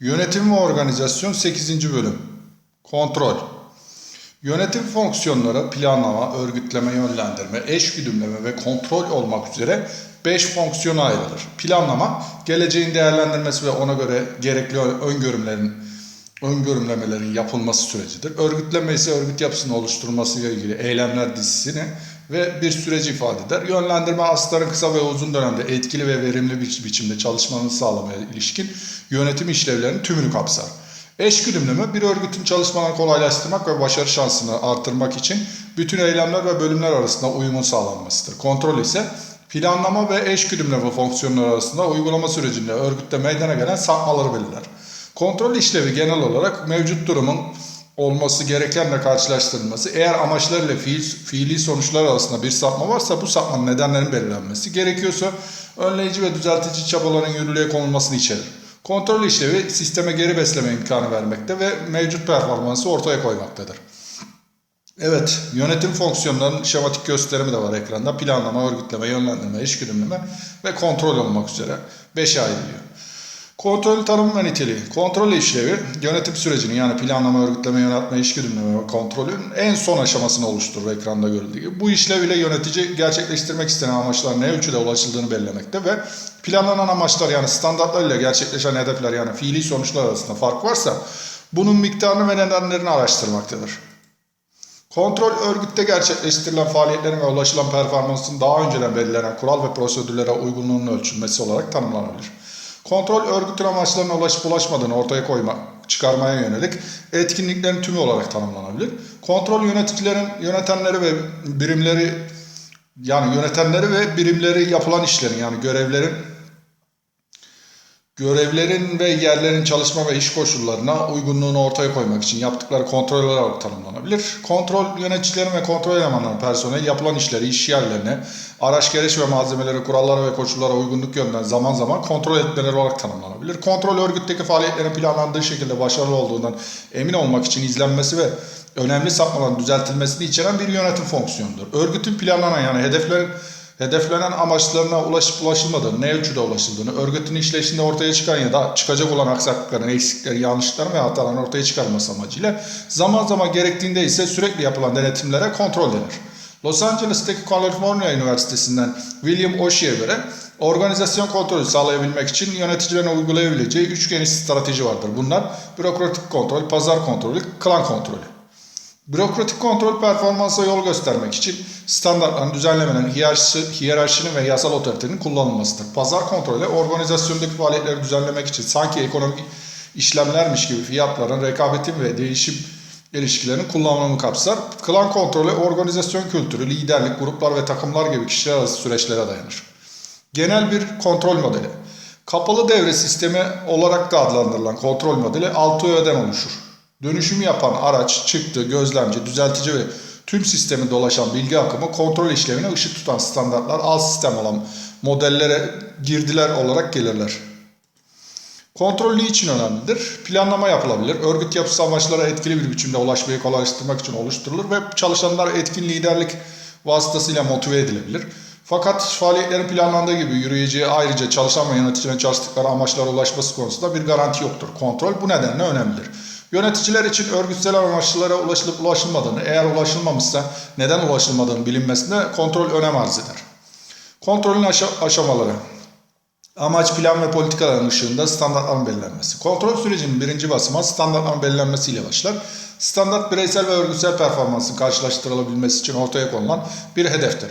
Yönetim ve Organizasyon 8. Bölüm Kontrol Yönetim fonksiyonları planlama, örgütleme, yönlendirme, eş güdümleme ve kontrol olmak üzere 5 fonksiyona ayrılır. Planlama, geleceğin değerlendirmesi ve ona göre gerekli öngörümlerin öngörümlemelerin yapılması sürecidir. Örgütleme ise örgüt yapısını oluşturmasıyla ilgili eylemler dizisini ve bir süreci ifade eder. Yönlendirme asların kısa ve uzun dönemde etkili ve verimli bir biçimde çalışmanın sağlamaya ilişkin yönetim işlevlerinin tümünü kapsar. Eş güdümleme bir örgütün çalışmalarını kolaylaştırmak ve başarı şansını artırmak için bütün eylemler ve bölümler arasında uyumun sağlanmasıdır. Kontrol ise planlama ve eş güdümleme fonksiyonları arasında uygulama sürecinde örgütte meydana gelen sapmaları belirler. Kontrol işlevi genel olarak mevcut durumun olması gerekenle karşılaştırılması, eğer amaçlarıyla fiil, fiili sonuçlar arasında bir sapma varsa bu sapmanın nedenlerinin belirlenmesi, gerekiyorsa önleyici ve düzeltici çabaların yürürlüğe konulmasını içerir. Kontrol işlevi sisteme geri besleme imkanı vermekte ve mevcut performansı ortaya koymaktadır. Evet, yönetim fonksiyonlarının şematik gösterimi de var ekranda. Planlama, örgütleme, yönlendirme, iş güdümleme ve kontrol olmak üzere 5'e ayrılıyor. Kontrol tanımı ve niteliği. Kontrol işlevi yönetim sürecinin yani planlama, örgütleme, yönetme, iş güdümleme ve kontrolün en son aşamasını oluşturur ekranda görüldüğü gibi. Bu işlev ile yönetici gerçekleştirmek istenen amaçlar ne ölçüde ulaşıldığını belirlemekte ve planlanan amaçlar yani standartlar ile gerçekleşen hedefler yani fiili sonuçlar arasında fark varsa bunun miktarını ve nedenlerini araştırmaktadır. Kontrol örgütte gerçekleştirilen faaliyetlerin ve ulaşılan performansın daha önceden belirlenen kural ve prosedürlere uygunluğunun ölçülmesi olarak tanımlanabilir. Kontrol örgütün amaçlarına ulaşıp ulaşmadığını ortaya koyma, çıkarmaya yönelik etkinliklerin tümü olarak tanımlanabilir. Kontrol yöneticilerin, yönetenleri ve birimleri yani yönetenleri ve birimleri yapılan işlerin yani görevlerin görevlerin ve yerlerin çalışma ve iş koşullarına uygunluğunu ortaya koymak için yaptıkları kontrol olarak tanımlanabilir. Kontrol yöneticilerin ve kontrol elemanlarının personeli yapılan işleri, iş yerlerine, araç gereç ve malzemeleri, kurallara ve koşullara uygunluk yönünden zaman zaman kontrol etmeleri olarak tanımlanabilir. Kontrol örgütteki faaliyetlerin planlandığı şekilde başarılı olduğundan emin olmak için izlenmesi ve önemli sapmaların düzeltilmesini içeren bir yönetim fonksiyonudur. Örgütün planlanan yani hedeflerin hedeflenen amaçlarına ulaşıp ulaşılmadığını, ne ölçüde ulaşıldığını, örgütün işleyişinde ortaya çıkan ya da çıkacak olan aksaklıkların, eksikleri, yanlışların ve hataların ortaya çıkarılması amacıyla zaman zaman gerektiğinde ise sürekli yapılan denetimlere kontrol denir. Los Angeles'taki California Üniversitesi'nden William Oshi'ye göre organizasyon kontrolü sağlayabilmek için yöneticilerin uygulayabileceği üç geniş strateji vardır. Bunlar bürokratik kontrol, pazar kontrolü, klan kontrolü. Bürokratik kontrol performansa yol göstermek için standartların, düzenlemelerin, hiyerarşisi, hiyerarşinin ve yasal otoritenin kullanılmasıdır. Pazar kontrolü organizasyondaki faaliyetleri düzenlemek için sanki ekonomik işlemlermiş gibi fiyatların, rekabetin ve değişim ilişkilerinin kullanımını kapsar. Klan kontrolü organizasyon kültürü, liderlik, gruplar ve takımlar gibi kişiler arası süreçlere dayanır. Genel bir kontrol modeli. Kapalı devre sistemi olarak da adlandırılan kontrol modeli 6 öğeden oluşur. Dönüşüm yapan araç, çıktı, gözlemci, düzeltici ve tüm sistemi dolaşan bilgi akımı kontrol işlevine ışık tutan standartlar alt sistem olan modellere girdiler olarak gelirler. Kontrol için önemlidir? Planlama yapılabilir. Örgüt yapısı amaçlara etkili bir biçimde ulaşmayı kolaylaştırmak için oluşturulur ve çalışanlar etkin liderlik vasıtasıyla motive edilebilir. Fakat faaliyetlerin planlandığı gibi yürüyeceği ayrıca çalışan ve yöneticilerin çalıştıkları amaçlara ulaşması konusunda bir garanti yoktur. Kontrol bu nedenle önemlidir. Yöneticiler için örgütsel amaçlara ulaşılıp ulaşılmadığını, eğer ulaşılmamışsa neden ulaşılmadığını bilinmesinde kontrol önem arz eder. Kontrolün aşa- aşamaları Amaç, plan ve politikaların ışığında standartların belirlenmesi. Kontrol sürecinin birinci basamağı standartların belirlenmesiyle başlar. Standart bireysel ve örgütsel performansın karşılaştırılabilmesi için ortaya konulan bir hedeftir.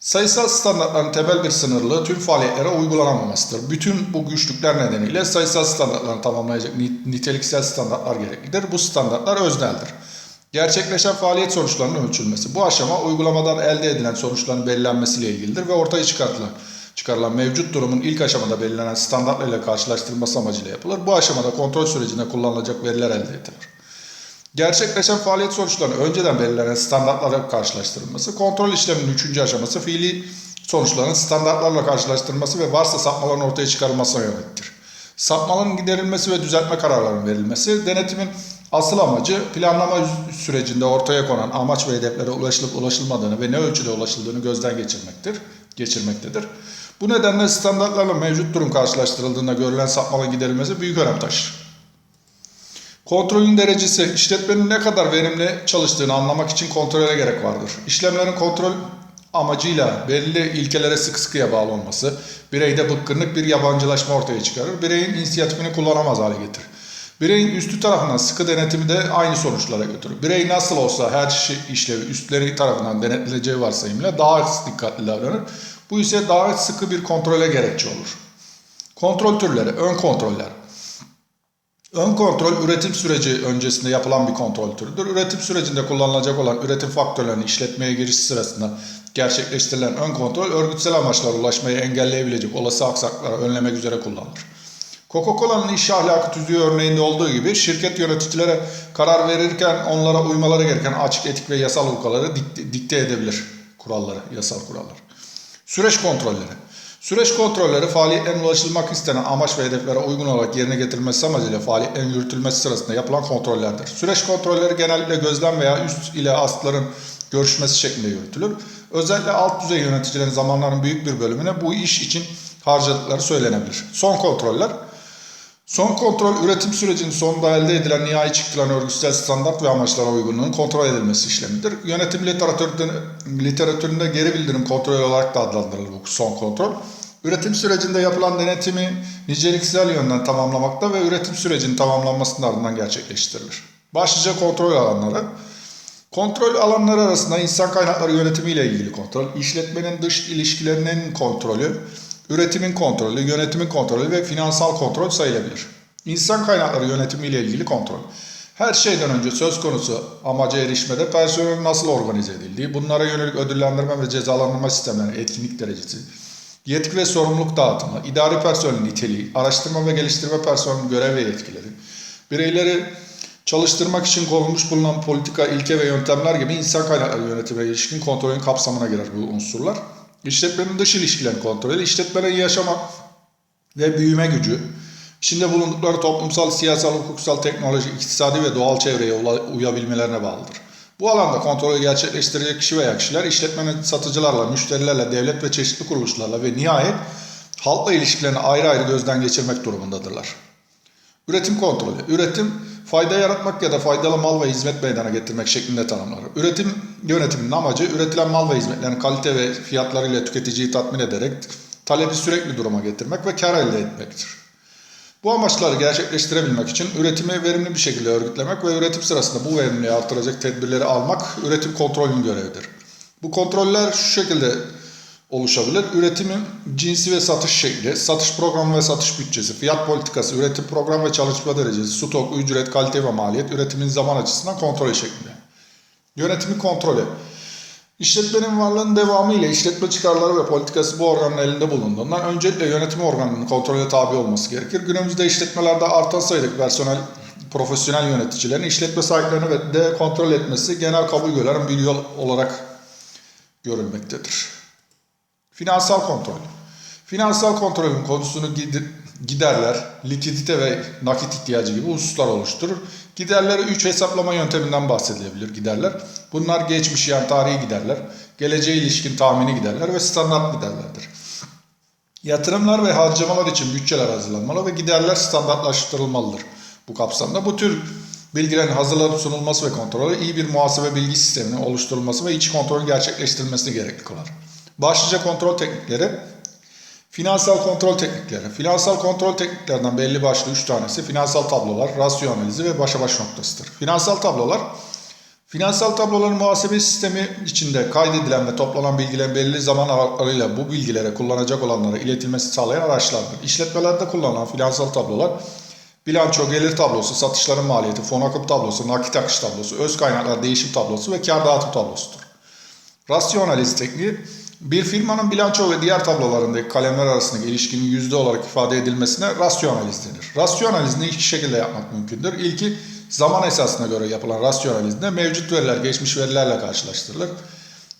Sayısal standartların temel bir sınırlığı tüm faaliyetlere uygulanamamasıdır. Bütün bu güçlükler nedeniyle sayısal standartları tamamlayacak niteliksel standartlar gereklidir. Bu standartlar özneldir. Gerçekleşen faaliyet sonuçlarının ölçülmesi. Bu aşama uygulamadan elde edilen sonuçların belirlenmesiyle ilgilidir ve ortaya çıkartılan çıkarılan mevcut durumun ilk aşamada belirlenen standartlarıyla karşılaştırılması amacıyla yapılır. Bu aşamada kontrol sürecinde kullanılacak veriler elde edilir. Gerçekleşen faaliyet sonuçlarının önceden belirlenen standartlara karşılaştırılması, kontrol işleminin üçüncü aşaması fiili sonuçların standartlarla karşılaştırılması ve varsa sapmaların ortaya çıkarılmasına yöneliktir. Sapmaların giderilmesi ve düzeltme kararlarının verilmesi, denetimin asıl amacı planlama sürecinde ortaya konan amaç ve hedeflere ulaşılıp ulaşılmadığını ve ne ölçüde ulaşıldığını gözden geçirmektir, geçirmektedir. Bu nedenle standartlarla mevcut durum karşılaştırıldığında görülen sapmanın giderilmesi büyük önem taşır. Kontrolün derecesi, işletmenin ne kadar verimli çalıştığını anlamak için kontrole gerek vardır. İşlemlerin kontrol amacıyla belli ilkelere sıkı sıkıya bağlı olması, bireyde bıkkınlık bir yabancılaşma ortaya çıkarır, bireyin inisiyatifini kullanamaz hale getirir. Bireyin üstü tarafından sıkı denetimi de aynı sonuçlara götürür. Birey nasıl olsa her şey işlevi üstleri tarafından denetleneceği varsayımıyla daha dikkatli davranır. Bu ise daha sıkı bir kontrole gerekçe olur. Kontrol türleri, ön kontroller. Ön kontrol üretim süreci öncesinde yapılan bir kontrol türüdür. Üretim sürecinde kullanılacak olan üretim faktörlerinin işletmeye giriş sırasında gerçekleştirilen ön kontrol örgütsel amaçlara ulaşmayı engelleyebilecek olası aksaklıkları önlemek üzere kullanılır. Coca-Cola'nın iş ahlakı tüzüğü örneğinde olduğu gibi şirket yöneticilere karar verirken onlara uymaları gereken açık etik ve yasal ilkeleri dikte, edebilir kuralları, yasal kurallar. Süreç kontrolleri. Süreç kontrolleri faaliyetlerin ulaşılmak istenen amaç ve hedeflere uygun olarak yerine getirilmesi amacıyla faaliyetlerin yürütülmesi sırasında yapılan kontrollerdir. Süreç kontrolleri genellikle gözlem veya üst ile astların görüşmesi şeklinde yürütülür. Özellikle alt düzey yöneticilerin zamanların büyük bir bölümüne bu iş için harcadıkları söylenebilir. Son kontroller. Son kontrol üretim sürecinin sonunda elde edilen nihai çıktılan örgütsel standart ve amaçlara uygunluğunun kontrol edilmesi işlemidir. Yönetim literatüründe, literatüründe geri bildirim kontrolü olarak da adlandırılır bu son kontrol. Üretim sürecinde yapılan denetimi niceliksel yönden tamamlamakta ve üretim sürecinin tamamlanmasının ardından gerçekleştirilir. Başlıca kontrol alanları. Kontrol alanları arasında insan kaynakları yönetimi ile ilgili kontrol, işletmenin dış ilişkilerinin kontrolü, üretimin kontrolü, yönetimin kontrolü ve finansal kontrol sayılabilir. İnsan kaynakları yönetimi ile ilgili kontrol. Her şeyden önce söz konusu amaca erişmede personelin nasıl organize edildiği, bunlara yönelik ödüllendirme ve cezalandırma sistemlerinin etkinlik derecesi, yetki ve sorumluluk dağıtımı, idari personelin niteliği, araştırma ve geliştirme personelinin görev ve yetkileri, bireyleri çalıştırmak için konulmuş bulunan politika, ilke ve yöntemler gibi insan kaynakları yönetimine ilişkin kontrolün kapsamına girer bu unsurlar. İşletmenin dış ilişkilerini kontrol edilir. İşletmenin yaşama ve büyüme gücü, içinde bulundukları toplumsal, siyasal, hukuksal, teknoloji, iktisadi ve doğal çevreye uyabilmelerine bağlıdır. Bu alanda kontrolü gerçekleştirecek kişi veya kişiler işletmenin satıcılarla, müşterilerle, devlet ve çeşitli kuruluşlarla ve nihayet halkla ilişkilerini ayrı ayrı gözden geçirmek durumundadırlar. Üretim kontrolü. Üretim fayda yaratmak ya da faydalı mal ve hizmet meydana getirmek şeklinde tanımlanır. Üretim yönetiminin amacı üretilen mal ve hizmetlerin kalite ve fiyatlarıyla tüketiciyi tatmin ederek talebi sürekli duruma getirmek ve kar elde etmektir. Bu amaçları gerçekleştirebilmek için üretimi verimli bir şekilde örgütlemek ve üretim sırasında bu verimliliği artıracak tedbirleri almak üretim kontrolünün görevidir. Bu kontroller şu şekilde oluşabilir. Üretimin cinsi ve satış şekli, satış programı ve satış bütçesi, fiyat politikası, üretim programı ve çalışma derecesi, stok, ücret, kalite ve maliyet, üretimin zaman açısından kontrolü şeklinde. Yönetimin kontrolü. İşletmenin varlığının devamı ile işletme çıkarları ve politikası bu organın elinde bulunduğundan öncelikle yönetim organının kontrole tabi olması gerekir. Günümüzde işletmelerde artan sayıdaki personel, profesyonel yöneticilerin işletme sahiplerini de kontrol etmesi genel kabul gören bir yol olarak görülmektedir. Finansal kontrol. Finansal kontrolün konusunu giderler, likidite ve nakit ihtiyacı gibi hususlar oluşturur. Giderleri 3 hesaplama yönteminden bahsedilebilir giderler. Bunlar geçmiş yani tarihi giderler, geleceğe ilişkin tahmini giderler ve standart giderlerdir. Yatırımlar ve harcamalar için bütçeler hazırlanmalı ve giderler standartlaştırılmalıdır. Bu kapsamda bu tür bilgilerin hazırlanıp sunulması ve kontrolü iyi bir muhasebe bilgi sisteminin oluşturulması ve iç kontrolün gerçekleştirilmesini gerekli kılar. Başlıca kontrol teknikleri Finansal kontrol teknikleri. Finansal kontrol tekniklerinden belli başlı 3 tanesi finansal tablolar, rasyo analizi ve başa baş noktasıdır. Finansal tablolar, finansal tabloların muhasebe sistemi içinde kaydedilen ve toplanan bilgilerin belirli zaman aralıklarıyla bu bilgilere kullanacak olanlara iletilmesi sağlayan araçlardır. İşletmelerde kullanılan finansal tablolar, bilanço, gelir tablosu, satışların maliyeti, fon akım tablosu, nakit akış tablosu, öz kaynaklar değişim tablosu ve kar dağıtım tablosudur. Rasyo analiz tekniği, bir firmanın bilanço ve diğer tablolarındaki kalemler arasındaki ilişkinin yüzde olarak ifade edilmesine rasyo analiz denir. Rasyo analizini iki şekilde yapmak mümkündür. İlki zaman esasına göre yapılan rasyo analizinde mevcut veriler geçmiş verilerle karşılaştırılır.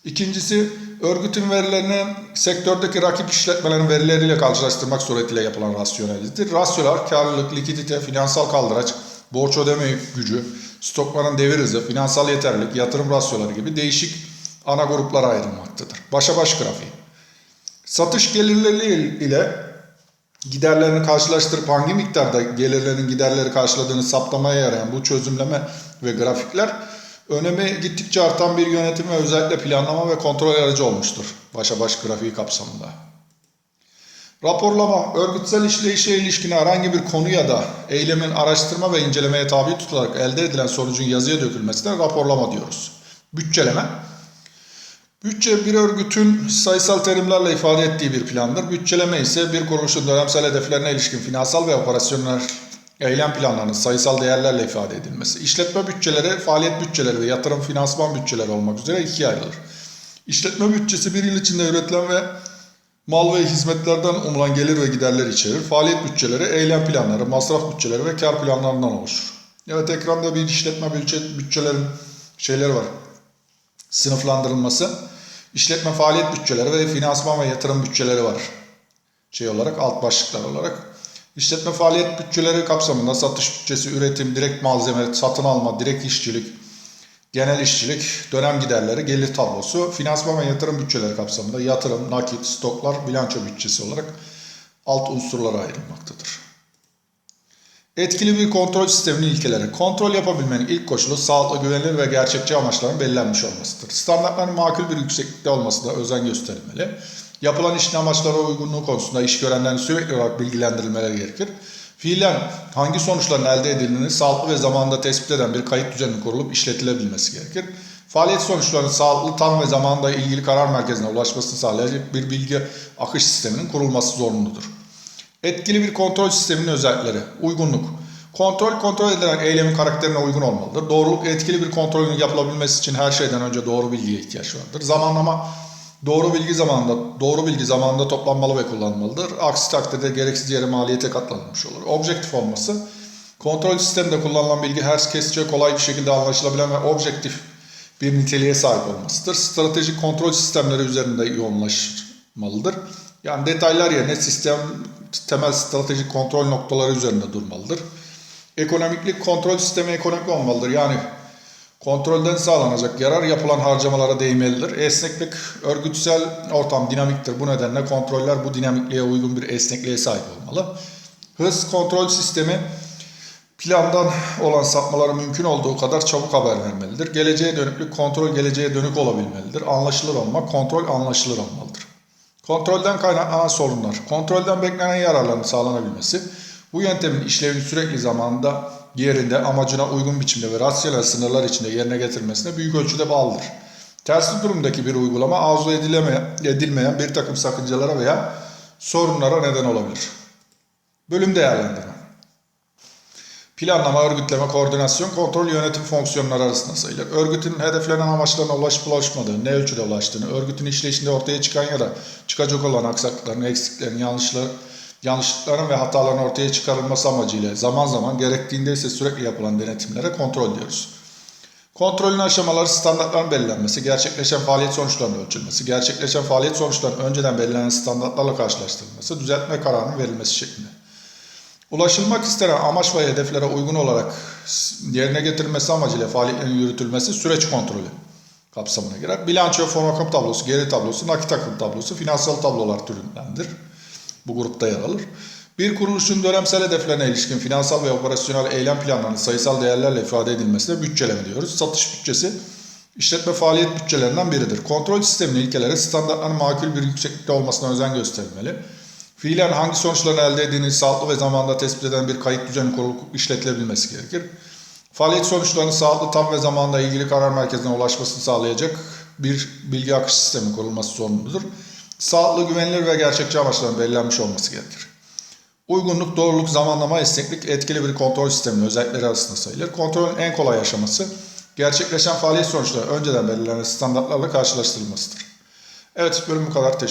İkincisi örgütün verilerini sektördeki rakip işletmelerin verileriyle karşılaştırmak suretiyle yapılan rasyo analizdir. Rasyolar karlılık, likidite, finansal kaldıraç, borç ödeme gücü, stokların devir hızı, finansal yeterlilik, yatırım rasyoları gibi değişik ana gruplara ayrılmaktadır. Başa baş grafiği. Satış gelirleri ile giderlerini karşılaştırıp hangi miktarda gelirlerin giderleri karşıladığını saptamaya yarayan bu çözümleme ve grafikler önemi gittikçe artan bir yönetim ve özellikle planlama ve kontrol aracı olmuştur. Başa baş grafiği kapsamında. Raporlama, örgütsel işleyişe ilişkin herhangi bir konu ya da eylemin araştırma ve incelemeye tabi tutularak elde edilen sonucun yazıya dökülmesine raporlama diyoruz. Bütçeleme, Bütçe bir örgütün sayısal terimlerle ifade ettiği bir plandır. Bütçeleme ise bir kuruluşun dönemsel hedeflerine ilişkin finansal ve operasyonel eylem planlarının sayısal değerlerle ifade edilmesi. İşletme bütçeleri, faaliyet bütçeleri ve yatırım finansman bütçeleri olmak üzere ikiye ayrılır. İşletme bütçesi bir yıl içinde üretilen ve mal ve hizmetlerden umulan gelir ve giderler içerir. Faaliyet bütçeleri, eylem planları, masraf bütçeleri ve kar planlarından oluşur. Evet ekranda bir işletme bütçe, bütçelerin şeyleri var sınıflandırılması, işletme faaliyet bütçeleri ve finansman ve yatırım bütçeleri var. Şey olarak alt başlıklar olarak. İşletme faaliyet bütçeleri kapsamında satış bütçesi, üretim, direkt malzeme, satın alma, direkt işçilik, genel işçilik, dönem giderleri, gelir tablosu, finansman ve yatırım bütçeleri kapsamında yatırım, nakit, stoklar, bilanço bütçesi olarak alt unsurlara ayrılmaktadır. Etkili bir kontrol sisteminin ilkeleri. Kontrol yapabilmenin ilk koşulu sağlıklı, güvenilir ve gerçekçi amaçların belirlenmiş olmasıdır. Standartların makul bir yükseklikte olmasına özen gösterilmeli. Yapılan işin amaçlara uygunluğu konusunda iş görenlerin sürekli olarak bilgilendirilmeleri gerekir. Fiilen hangi sonuçların elde edildiğini sağlıklı ve zamanında tespit eden bir kayıt düzeninin kurulup işletilebilmesi gerekir. Faaliyet sonuçlarının sağlıklı, tam ve zamanında ilgili karar merkezine ulaşmasını sağlayacak bir bilgi akış sisteminin kurulması zorunludur. Etkili bir kontrol sisteminin özellikleri. Uygunluk. Kontrol, kontrol edilen eylemin karakterine uygun olmalıdır. Doğruluk, etkili bir kontrolün yapılabilmesi için her şeyden önce doğru bilgiye ihtiyaç vardır. Zamanlama, doğru bilgi zamanında, doğru bilgi zamanında toplanmalı ve kullanılmalıdır. Aksi takdirde gereksiz yere maliyete katlanılmış olur. Objektif olması, kontrol sisteminde kullanılan bilgi herkesçe kolay bir şekilde anlaşılabilen ve objektif bir niteliğe sahip olmasıdır. Stratejik kontrol sistemleri üzerinde yoğunlaşmalıdır. Yani detaylar yerine sistem temel stratejik kontrol noktaları üzerinde durmalıdır. Ekonomiklik kontrol sistemi ekonomik olmalıdır. Yani kontrolden sağlanacak yarar yapılan harcamalara değmelidir. Esneklik örgütsel ortam dinamiktir. Bu nedenle kontroller bu dinamikliğe uygun bir esnekliğe sahip olmalı. Hız kontrol sistemi plandan olan sapmaları mümkün olduğu kadar çabuk haber vermelidir. Geleceğe dönüklük kontrol geleceğe dönük olabilmelidir. Anlaşılır olmak kontrol anlaşılır olmalıdır. Kontrolden kaynaklanan sorunlar. Kontrolden beklenen yararların sağlanabilmesi. Bu yöntemin işlevini sürekli zamanda yerinde amacına uygun biçimde ve rasyonel sınırlar içinde yerine getirmesine büyük ölçüde bağlıdır. Tersi durumdaki bir uygulama arzu edilemeyen, edilmeyen bir takım sakıncalara veya sorunlara neden olabilir. Bölüm değerlendirme. Planlama, örgütleme, koordinasyon, kontrol, yönetim fonksiyonları arasında sayılır. Örgütün hedeflenen amaçlarına ulaşıp ulaşmadığını, ne ölçüde ulaştığını, örgütün işleyişinde ortaya çıkan ya da çıkacak olan aksaklıkların, eksiklerin, yanlışları, yanlışlıkların ve hataların ortaya çıkarılması amacıyla zaman zaman gerektiğinde ise sürekli yapılan denetimlere kontrol diyoruz. Kontrolün aşamaları standartların belirlenmesi, gerçekleşen faaliyet sonuçlarının ölçülmesi, gerçekleşen faaliyet sonuçlarının önceden belirlenen standartlarla karşılaştırılması, düzeltme kararının verilmesi şeklinde. Ulaşılmak istenen amaç ve hedeflere uygun olarak yerine getirilmesi amacıyla faaliyetlerin yürütülmesi süreç kontrolü kapsamına girer. Bilanço, fon akım tablosu, geri tablosu, nakit akım tablosu, finansal tablolar türündendir. Bu grupta yer alır. Bir kuruluşun dönemsel hedeflerine ilişkin finansal ve operasyonel eylem planlarının sayısal değerlerle ifade edilmesine bütçeleme diyoruz. Satış bütçesi işletme faaliyet bütçelerinden biridir. Kontrol sisteminin ilkeleri standartların makul bir yükseklikte olmasına özen gösterilmeli. Fiilen hangi sonuçların elde edildiğini sağlıklı ve zamanında tespit eden bir kayıt düzeni kurulup işletilebilmesi gerekir. Faaliyet sonuçlarının sağlıklı, tam ve zamanında ilgili karar merkezine ulaşmasını sağlayacak bir bilgi akış sistemi kurulması zorunludur. Sağlıklı, güvenilir ve gerçekçi amaçların belirlenmiş olması gerekir. Uygunluk, doğruluk, zamanlama, esneklik etkili bir kontrol sisteminin özellikleri arasında sayılır. Kontrolün en kolay aşaması gerçekleşen faaliyet sonuçları önceden belirlenen standartlarla karşılaştırılmasıdır. Evet bölüm bu kadar. Teşekkür